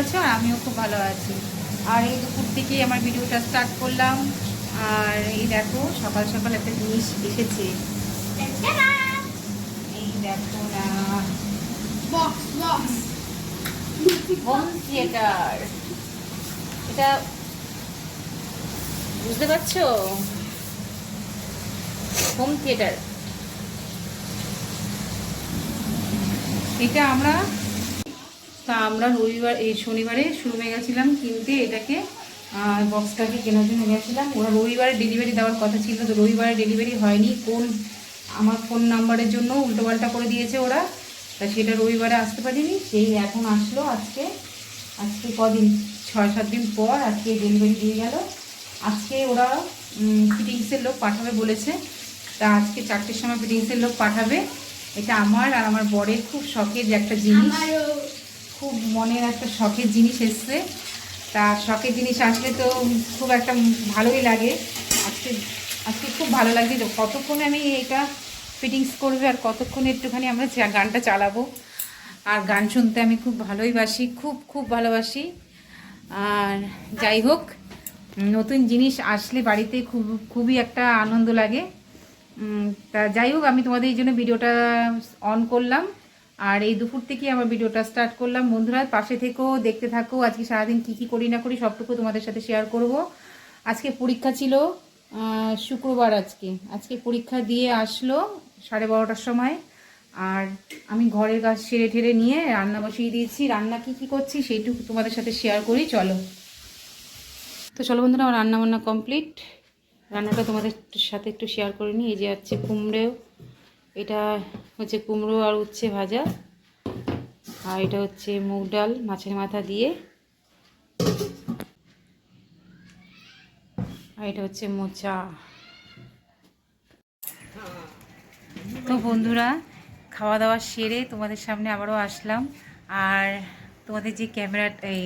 আছো আর আমিও খুব ভালো আছি। আর এই দুপুর থেকে আমার ভিডিওটা স্টার্ট করলাম। আর এই দেখো, সকাল সকাল একটা জিনিস এসেছে। এই দেখো না এটা বুঝতে পারছ? হোম থিয়েটার এটা আমরা তা আমরা রবিবার, এই শনিবারে শোরুমে গেছিলাম কিনতে এটাকে বক্সটাকে কেনার জন্য গেছিলাম। ওরা রবিবারে ডেলিভারি দেওয়ার কথা ছিল, তো রবিবারে ডেলিভারি হয়নি। কোন, আমার ফোন নাম্বারের জন্য উল্টোপাল্টা করে দিয়েছে ওরা, তা সেটা রবিবারে আসতে পারিনি। সেই এখন আসলো আজকে আজকে কদিন? ছয়, সাত দিন পর আজকে ডেলিভারি দিয়ে গেল। আজকে ওরা ফিটিংসের লোক পাঠাবে বলেছে। তা আজকে চারটের সময় ফিটিংসের লোক পাঠাবে। এটা আমার আর আমার বরের খুব শখের যে একটা জিনিস। খুব মনের একটা শখের জিনিস এসছে। তা শখের জিনিস আসলে তো খুব একটা ভালোই লাগে। আজকে আজকে খুব ভালো লাগছে তো কতক্ষণে আমি এটা ফিটিংস করবে আর কতক্ষণে একটুখানি আমরা গানটা চালাবো। আর গান শুনতে আমি খুব ভালোইবাসি খুব খুব ভালোবাসি। আর যাই হোক, নতুন জিনিস আসলে বাড়িতে খুব, খুবই একটা আনন্দ লাগে। তা যাই হোক, আমি তোমাদের এই জন্য ভিডিওটা অন করলাম। আর এই দুপুর থেকে আমার ভিডিওটা স্টার্ট করলাম। বন্ধুরা, পাশে থেকেও দেখতে থাকো। আজকে সারাদিন কি কি করি না করি সবটুকু তোমাদের সাথে শেয়ার করব। আজকে পরীক্ষা ছিল শুক্রবার আজকে। আজকে পরীক্ষা দিয়ে আসলো সাড়ে বারোটার সময়। আর আমি ঘরের কাজ সেরে ঠেরে নিয়ে রান্না বসিয়ে দিয়েছি। রান্না কি কি করছি সেইটুকু তোমাদের সাথে শেয়ার করি, চলো। তো চলো বন্ধুরা, আমার রান্না বান্না কমপ্লিট রান্নাটা তোমাদের সাথে একটু শেয়ার করে নিই। এই যে হচ্ছে কুমড়ো এটা হচ্ছে কুমড়ো আর উচ্ছে ভাজা। আর এটা হচ্ছে মুগ ডাল মাছের মাথা দিয়ে। আর এটা হচ্ছে মোচা। তো বন্ধুরা খাওয়া দাওয়া সেরে তোমাদের সামনে আবারও আসলাম। আর তোমাদের যে ক্যামেরা, এই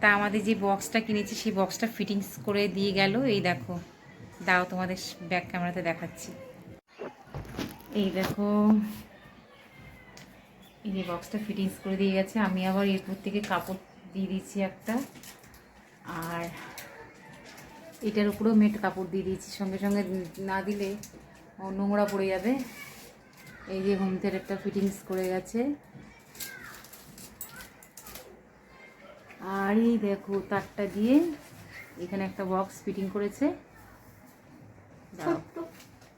তা আমাদের যে বক্সটা কিনেছি, সেই বক্সটা ফিটিংস করে দিয়ে গেল। এই দেখো। দাও, তোমাদের ব্যাক ক্যামেরাতে দেখাচ্ছি। এই দেখো, এই যে বক্সটা ফিটিংস করে দিয়ে গেছে। আমি আবার এরপর থেকে কাপড় দিয়ে দিয়েছি একটা। আর এটার উপরেও মেট কাপড় দিয়ে দিয়েছি। সঙ্গে সঙ্গে না দিলে নোংরা পড়ে যাবে। এই যে হোম থিয়েটারটা ফিটিংস করে গেছে। আর এই দেখো, তারটা দিয়ে এখানে একটা বক্স ফিটিং করেছে।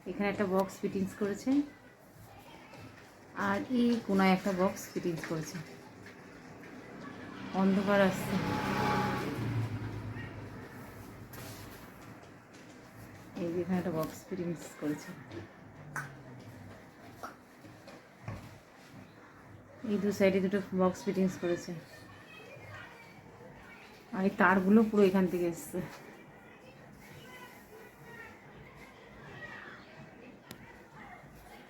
এখানে একটা বক্স ফিটিংস করেছে। আর এই কোনায় একটা বক্স ফিটিংস করেছে। অন্ধকার আসছে। এই যে এখানে একটা বক্স ফিটিংস করেছে। এই দু সাইডে দুটো বক্স ফিটিংস করেছে। আর এই তারগুলো পুরো এখান থেকে এসছে।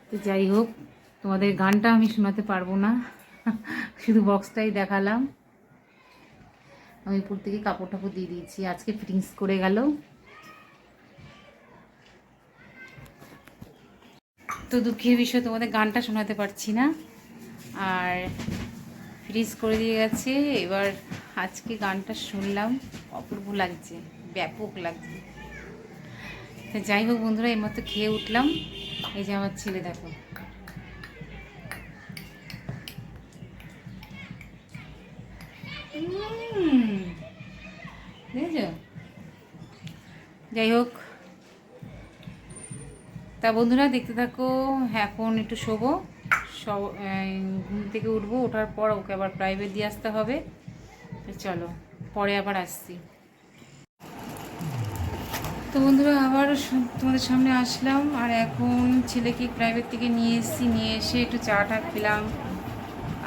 তো যাই হোক, তোমাদের গানটা আমি শোনাতে পারব না। শুধু বক্সটাই দেখালাম। আমি উপর থেকে কাপড় টাপড় দিয়ে দিয়েছি। আজকে ফিটিংস করে গেল। তো দুঃখের বিষয়, তোমাদের গানটা শোনাতে পারছি না। আর ফ্রিজ করে দিয়ে গেছে। এবার আজকে গানটা শুনলাম। অপূর্ব লাগছে, ব্যাপক লাগছে। যাই হোক বন্ধুরা, এই মতো খেয়ে উঠলাম। এই যে আমার ছেলে দেখো। যাই হোক। তা বন্ধুরা দেখতে থাকো। হ্যাঁ, এখন একটু শোবো। সব ঘুম থেকে উঠবো ওঠার পর ওকে আবার প্রাইভেট দিয়ে আসতে হবে। চলো পরে আবার আসছি। তো বন্ধুরা, আবার তোমাদের সামনে আসলাম। আর এখন ছেলেকে প্রাইভেট থেকে নিয়ে এসেছি, নিয়ে এসে একটু চা টা খেলাম।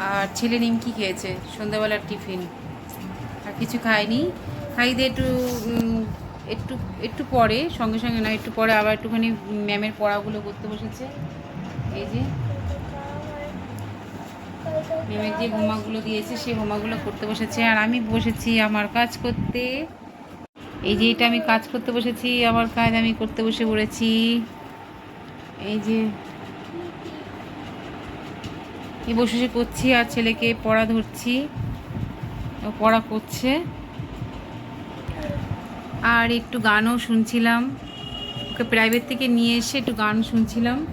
আর ছেলে নিমকি খেয়েছে, সন্ধ্যাবেলার টিফিন। আর কিছু খায়নি। খাই দিয়ে একটু একটু একটু পরে, সঙ্গে সঙ্গে না একটু পরে আবার একটুখানি ম্যামের পড়াগুলো করতে বসেছে। এই যে, ম্যামের যে হোমওয়ার্কগুলো দিয়েছে, সেই হোমওয়ার্কগুলো করতে বসেছে। আর আমি বসেছি আমার কাজ করতে। এই যে এটা আমি কাজ করতে বসেছি আমার কাজ আমি করতে বসে পড়েছি। এই যে এই বসে বসে করছি আর ছেলেকে পড়া ধরছি। পড়া করছে। আর একটু গানও শুনছিলাম। ওকে প্রাইভেট থেকে নিয়ে এসে একটু গান শুনছিলাম।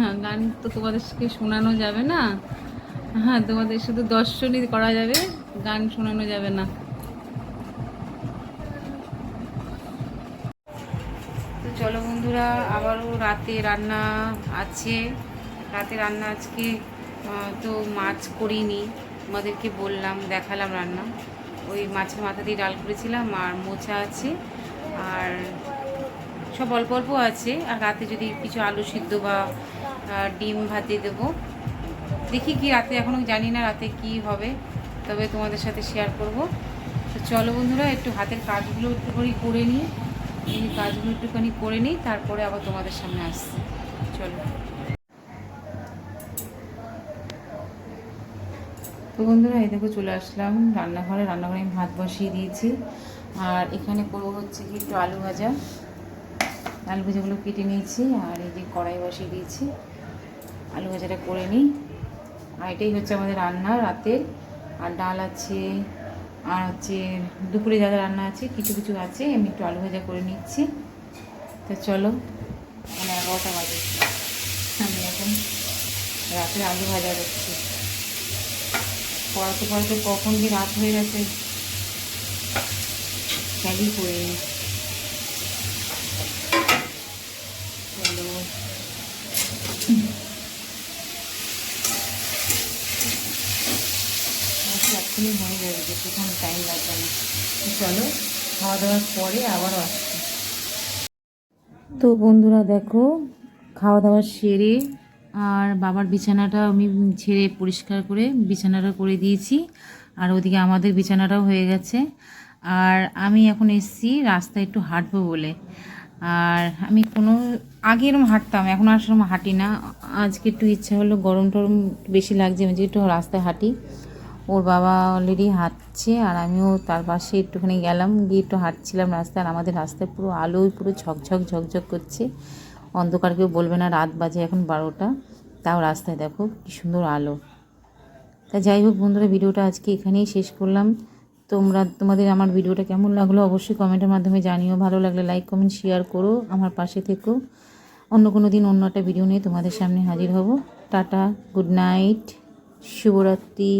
আর গান তো তোমাদেরকে শোনানো যাবে না। হ্যাঁ তোমাদের শুধু দর্শনই করা যাবে, গান শোনানো যাবে না। চলো বন্ধুরা, আবারও রাতে রান্না আছে। রাতে রান্না আজকে তো মাছ করিনি, তোমাদেরকে বললাম, দেখালাম রান্না। ওই মাছের মাথা দিয়ে ডাল করেছিলাম, আর মোচা আছে, আর সব অল্প অল্প আছে। আর রাতে যদি কিছু আলু সিদ্ধ বা ডিম ভাতে দেবো। দেখি কি রাতে এখনও জানি না রাতে কি হবে, তবে তোমাদের সাথে শেয়ার করব। তো চলো বন্ধুরা, একটু হাতের কাজগুলো একটুখানি করে নিই। এই কাজগুলো একটুখানি করে নিই, তারপরে আবার তোমাদের সামনে আসছি। চলো। তো বন্ধুরা, এই দেখো চলে আসলাম রান্নাঘরে। রান্নাঘরে আমি ভাত বসিয়ে দিয়েছি। আর এখানে করব হচ্ছে কি একটু আলু ভাজা। আলু ভাজাগুলো কেটে নিয়েছি আর এই যে কড়াই বসিয়ে দিয়েছি। আলু ভাজাটা করে নিই। আর এটাই হচ্ছে আমাদের রান্না রাতের। আর ডাল আছে আর হচ্ছে দুপুরে যা রান্না আছে, কিছু কিছু আছে, আমি একটু আলু ভাজা করে নিচ্ছি। তো চলো মানে এগারোটা বাজে। আমি এখন রাতের আলু ভাজা করছি। পড়াতে পড়াতে কখন কি রাত হয়ে গেছে, খেয়ালই করিনি চলো আচ্ছা, এক্ষুনি হয়ে যাবে বেশিক্ষণ টাইম লাগবে না। চলো, খাওয়া দাওয়ার পরে আবারও আসছি। তো বন্ধুরা দেখো, খাওয়া দাওয়া সেরে আর বাবার বিছানাটা আমি ছেড়ে পরিষ্কার করে বিছানাটা করে দিয়েছি। আর ওদিকে আমাদের বিছানাটাও হয়ে গেছে। আর আমি এখন এসছি রাস্তায় একটু হাঁটবো বলে। আর আমি কোনো, আগে এরকম হাঁটতাম, এখন আর সেরকম হাঁটি না। আজকে একটু ইচ্ছা হলো, গরম টরম বেশি লাগছে, আমি যে একটু রাস্তায় হাঁটি। ওর বাবা অলরেডি হাঁটছে আর আমিও তার পাশে একটুখানি গেলাম। গিয়ে একটু হাঁটছিলাম রাস্তায় আর আমাদের রাস্তায় পুরো আলোয় পুরো ঝকঝক ঝকঝক করছে। অন্ধকার কেউ বলবে না, রাত বাজে এখন বারোটা। তাও রাস্তায় দেখো কি সুন্দর আলো। তা যাই হোক বন্ধুরা, ভিডিওটা আজকে এখানেই শেষ করলাম। তোমরা, তোমাদের আমার ভিডিওটা কেমন লাগল অবশ্যই কমেন্টের মাধ্যমে জানিও। ভালো লাগলে লাইক কমেন্ট শেয়ার করো আমার পাশে থেকো। অন্য কোনো দিন অন্য একটা ভিডিও নিয়ে তোমাদের সামনে হাজির হব। টাটা গুড নাইট শুভরাত্রি।